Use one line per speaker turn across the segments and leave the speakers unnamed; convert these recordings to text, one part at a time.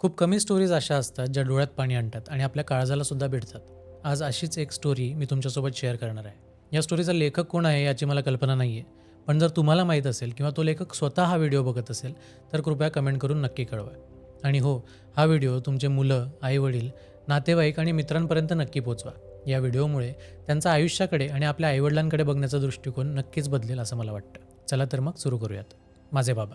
खूप कमी स्टोरीज अशा असतात ज्या डोळ्यात पाणी आणतात आणि आपल्या काळजाला सुद्धा भेटतात आज अशीच एक स्टोरी मी तुमच्यासोबत शेअर करणार आहे. या स्टोरीचा लेखक कोण आहे याची मला कल्पना नाही आहे पण जर तुम्हाला माहीत असेल किंवा तो लेखक स्वतः हा व्हिडिओ बघत असेल तर कृपया कमेंट करून नक्की कळवा. आणि हो हा व्हिडिओ तुमचे मुलं आईवडील नातेवाईक आणि मित्रांपर्यंत नक्की पोचवा. या व्हिडिओमुळे त्यांचा आयुष्याकडे आणि आपल्या आईवडिलांकडे बघण्याचा दृष्टिकोन नक्कीच बदलेल असं मला वाटतं. चला तर मग सुरू करूयात. माझे बाबा.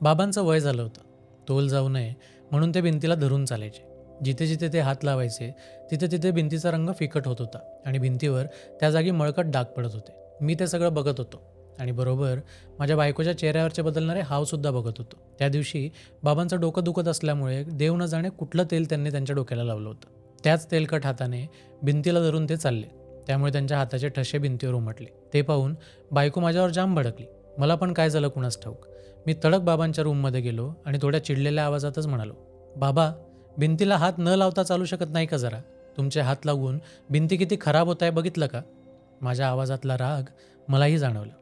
बाबांचं वय झालं होतं. तोल जाऊ नये म्हणून ते भिंतीला धरून चालायचे. जिथे जिथे ते हात लावायचे तिथे तिथे भिंतीचा रंग फिकट होत होता आणि भिंतीवर त्या जागी मळकट डाग पडत होते. मी ते सगळं बघत होतो आणि बरोबर माझ्या बायकोच्या चेहऱ्यावरचे बदलणारे हावसुद्धा बघत होतो. त्या दिवशी बाबांचं डोकं दुखत असल्यामुळे देव न जाणे कुठलं तेल त्यांनी त्यांच्या डोक्याला लावलं होतं. त्याच तेलकट हाताने भिंतीला धरून ते चालले. त्यामुळे त्यांच्या हाताचे ठसे भिंतीवर उमटले. ते पाहून बायको माझ्यावर जाम भडकली. मला पण काय झालं कुणास ठाऊक? मी तडक बाबांच्या रूममध्ये गेलो आणि थोड्या चिडलेल्या आवाजातच म्हणालो बाबा भिंतीला हात न लावता चालू शकत नाही का जरा? तुमचे हात लागून भिंती किती खराब होत आहे बघितलं का? माझ्या आवाजातला राग मलाही जाणवला.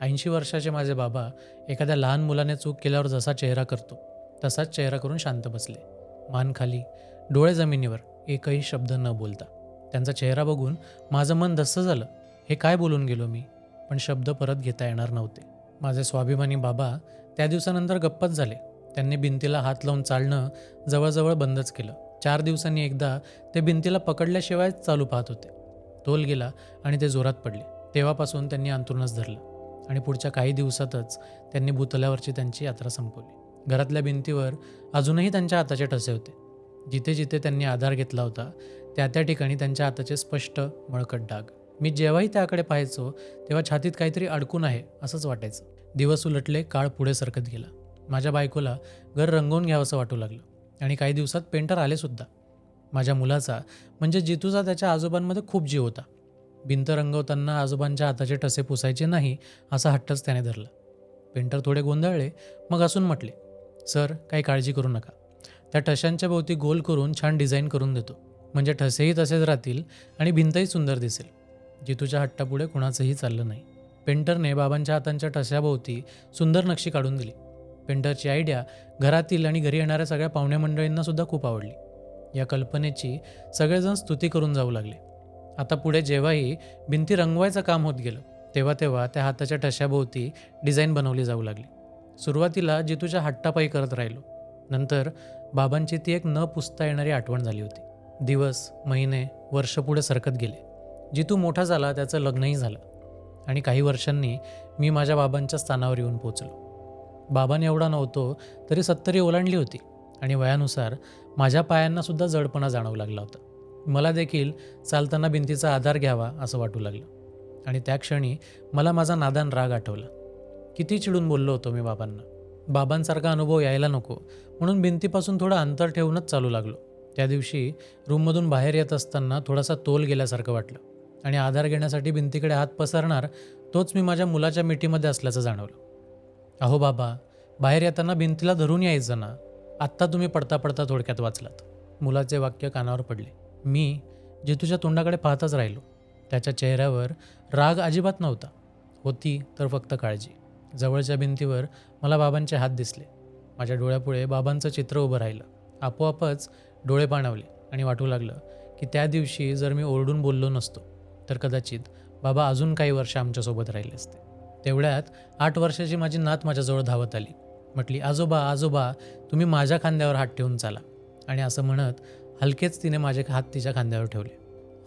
ऐंशी वर्षाचे माझे बाबा एखाद्या लहान मुलाने चूक केल्यावर जसा चेहरा करतो तसाच चेहरा करून शांत बसले. मान खाली डोळे जमिनीवर एकही शब्द न बोलता. त्यांचा चेहरा बघून माझं मन धस्स झालं. हे काय बोलून गेलो मी? पण शब्द परत घेता येणार नव्हते. माझे स्वाभिमानी बाबा त्या दिवसानंतर गप्पच झाले. त्यांनी भिंतीला हात लावून चालणं जवळजवळ बंदच केलं. चार दिवसांनी एकदा ते भिंतीला पकडल्याशिवाय चालू पाहत होते. तोल गेला आणि ते जोरात पडले. तेव्हापासून त्यांनी अंतरूनच धरलं आणि पुढच्या काही दिवसातच त्यांनी भूतल्यावरची त्यांची यात्रा संपवली. घरातल्या भिंतीवर अजूनही त्यांच्या हाताचे ठसे होते. जिथे जिथे त्यांनी आधार घेतला होता त्या त्या ठिकाणी त्यांच्या हाताचे स्पष्ट मळकट डाग. मी जेव्हाही त्याकडे पाहायचो तेव्हा छातीत काहीतरी अडकून आहे असंच वाटायचं. दिवस उलटले काळ पुढे सरकत गेला. माझ्या बायकोला घर रंगवून घ्यावंसं वाटू लागलं. आणि काही दिवसात पेंटर आलेसुद्धा माझ्या मुलाचा म्हणजे जितूचा त्याच्या आजोबांमध्ये खूप जीव होता. भिंत रंगवताना आजोबांच्या हाताचे ठसे पुसायचे नाही असा हट्टच त्याने धरला. पेंटर थोडे गोंधळले मग असून म्हटले सर काही काळजी करू नका. त्या ठशांच्या भोवती गोल करून छान डिझाईन करून देतो. म्हणजे ठसेही तसेच राहतील आणि भिंतही सुंदर दिसेल. जितूच्या हट्टापुढे कुणाचंही चाललं नाही. पेंटरने बाबांच्या हातांच्या ठश्याभोवती सुंदर नक्षी काढून दिली. पेंटरची आयडिया घरातील आणि घरी येणाऱ्या सगळ्या पाहुण्या मंडळींना सुद्धा खूप आवडली. या कल्पनेची सगळेजण स्तुती करून जाऊ लागले. आता पुढे जेव्हाही भिंती रंगवायचं काम होत गेलं तेव्हा तेव्हा त्या हाताच्या ठश्याभोवती डिझाईन बनवली जाऊ लागली. सुरुवातीला जितूच्या हट्टापायी करत राहिलो. नंतर बाबांची ती एक न पुसता येणारी आठवण झाली होती. दिवस महिने वर्ष पुढे सरकत गेले. जितू मोठा झाला त्याचं लग्नही झालं. आणि काही वर्षांनी मी माझ्या बाबांच्या स्थानावर येऊन पोचलो बाबाने एवढा नव्हतो तरी सत्तरी ओलांडली होती आणि वयानुसार माझ्या पायांनासुद्धा जडपणा जाणवू लागला होता. मला देखील चालताना भिंतीचा आधार घ्यावा असं वाटू लागलं. आणि त्या क्षणी मला माझा नादान राग आठवला. किती चिडून बोललो होतो मी बाबांना. बाबांसारखा अनुभव यायला नको म्हणून भिंतीपासून थोडं अंतर ठेवूनच चालू लागलो. त्या दिवशी रूममधून बाहेर येत असताना थोडासा तोल गेल्यासारखं वाटलं. आणि आधार घेण्यासाठी भिंतीकडे हात पसरणार तोच मी माझ्या मुलाच्या मिठीमध्ये असल्याचं जाणवलं. अहो बाबा बाहेर येताना भिंतीला धरून यायचं ना? आत्ता तुम्ही पडता पडता थोडक्यात वाचलात. मुलाचे वाक्य कानावर पडले. मी जितूच्या तोंडाकडे पाहताच राहिलो. त्याच्या चेहऱ्यावर राग अजिबात नव्हता. होती तर फक्त काळजी. जवळच्या भिंतीवर मला बाबांचे हात दिसले. माझ्या डोळ्यापुढे बाबांचं चित्र उभं राहिलं. आपोआपच डोळे पाणवले आणि वाटू लागलं की त्या दिवशी जर मी ओरडून बोललो नसतो. तर कदाचित बाबा अजून काही वर्ष आमच्यासोबत राहिले असते. तेवढ्यात आठ वर्षाची माझी नात माझ्याजवळ धावत आली. म्हटली आजोबा आजोबा तुम्ही माझ्या खांद्यावर हात ठेवून चाला. आणि असं म्हणत हलकेच तिने माझे हात तिच्या खांद्यावर ठेवले.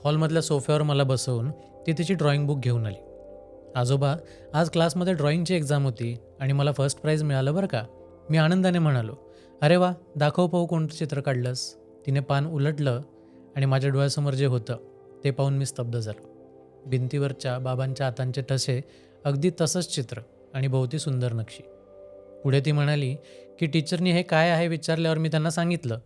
हॉलमधल्या सोफ्यावर मला बसवून ती तिची ड्रॉइंग बुक घेऊन आली. आजोबा आज क्लासमध्ये ड्रॉइंगची एक्झाम होती आणि मला फर्स्ट प्राईज मिळालं बरं का? मी आनंदाने म्हणालो अरे वा दाखव पाहू कोणतं चित्र काढलंस. तिने पान उलटलं आणि माझ्या डोळ्यासमोर जे होतं ते पाहून मी स्तब्ध झालो. भिंतीवरच्या बाबांच्या हातांचे ठसे अगदी तसंच चित्र आणि भोवती सुंदर नक्षी. पुढे ती म्हणाली की टीचरनी हे काय आहे विचारल्यावर मी त्यांना सांगितलं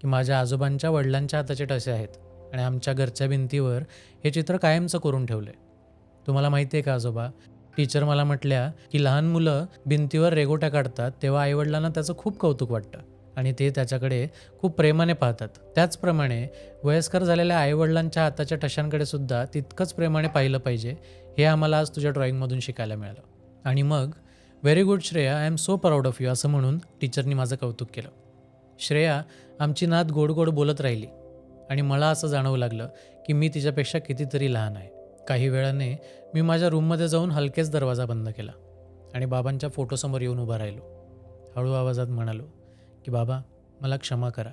की माझ्या आजोबांच्या वडिलांच्या हाताचे ठसे आहेत आणि आमच्या घरच्या भिंतीवर हे चित्र कायमचं करून ठेवलं. आहे तुम्हाला माहिती आहे का आजोबा टीचर मला म्हटल्या की लहान मुलं भिंतीवर रेगोट्या काढतात तेव्हा आईवडिलांना त्याचं खूप कौतुक वाटतं. आणि ते त्याच्याकडे खूप प्रेमाने पाहतात. त्याचप्रमाणे वयस्कर झालेल्या आईवडिलांच्या हाताच्या ठशांकडे सुद्धा तितकंच प्रेमाने पाहिलं पाहिजे हे आम्हाला आज तुझ्या ड्रॉइंगमधून शिकायला मिळालं. आणि मग very good Shreya I am so proud of you असं म्हणून टीचरनी माझं कौतुक केलं. श्रेया आमची नात गोड गोड बोलत राहिली आणि मला असं जाणवू लागलं की मी तिच्यापेक्षा कितीतरी लहान आहे. काही वेळाने मी माझ्या रूममध्ये जाऊन हलकेच दरवाजा बंद केला आणि बाबांच्या फोटोसमोर येऊन उभा राहिलो. हळू आवाजात म्हणालो की बाबा मला क्षमा करा.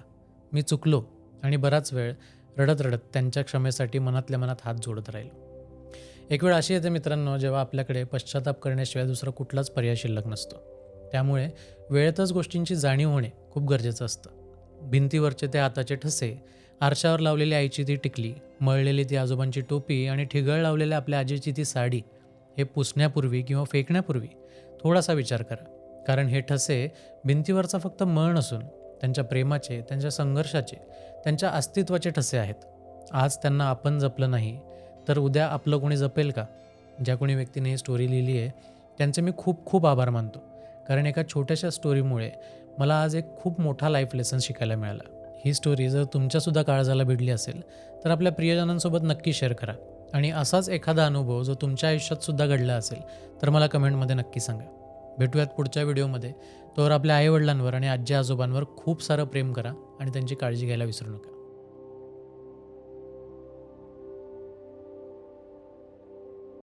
मी चुकलो आणि बराच वेळ रडत रडत त्यांच्या क्षमेसाठी मनातल्या मनात हात जोडत राहिलो. एक वेळ अशी येते मित्रांनो जेव्हा आपल्याकडे पश्चाताप करण्याशिवाय दुसरा कुठलाच पर्याय शिल्लक नसतो. त्यामुळे वेळेतच गोष्टींची जाणीव होणे खूप गरजेचं असतं. भिंतीवरचे ते हाताचे ठसे आरशावर लावलेली आईची ती टिकली मळलेली ती आजोबांची टोपी आणि ठिगळ लावलेल्या आपल्या आजीची ती साडी हे पुसण्यापूर्वी किंवा फेकण्यापूर्वी थोडासा विचार करा. कारण हे ठसे भिंतीवरचा फक्त मळ नसून त्यांच्या प्रेमाचे त्यांच्या संघर्षाचे त्यांच्या अस्तित्वाचे ठसे आहेत. आज त्यांना आपण जपलं नाही तर उद्या आपलं कोणी जपेल का? ज्या कोणी व्यक्तीने ही स्टोरी लिहिली आहे त्यांचे मी खूप खूप आभार मानतो. कारण एका छोट्याशा स्टोरीमुळे मला आज एक खूप मोठा लाईफ लेसन शिकायला मिळाला. ही स्टोरी जर तुमच्यासुद्धा काळजाला भिडली असेल तर आपल्या प्रियजनांसोबत नक्की शेअर करा. आणि असाच एखादा अनुभव जो तुमच्या आयुष्यातसुद्धा घडला असेल तर मला कमेंटमध्ये नक्की सांगा. भेटूयात पुढच्या व्हिडिओमध्ये. तोवर आपल्या आईवडिलांवर आणि आजी आजोबांवर खूप सारं प्रेम करा आणि त्यांची काळजी घ्यायला विसरू नका.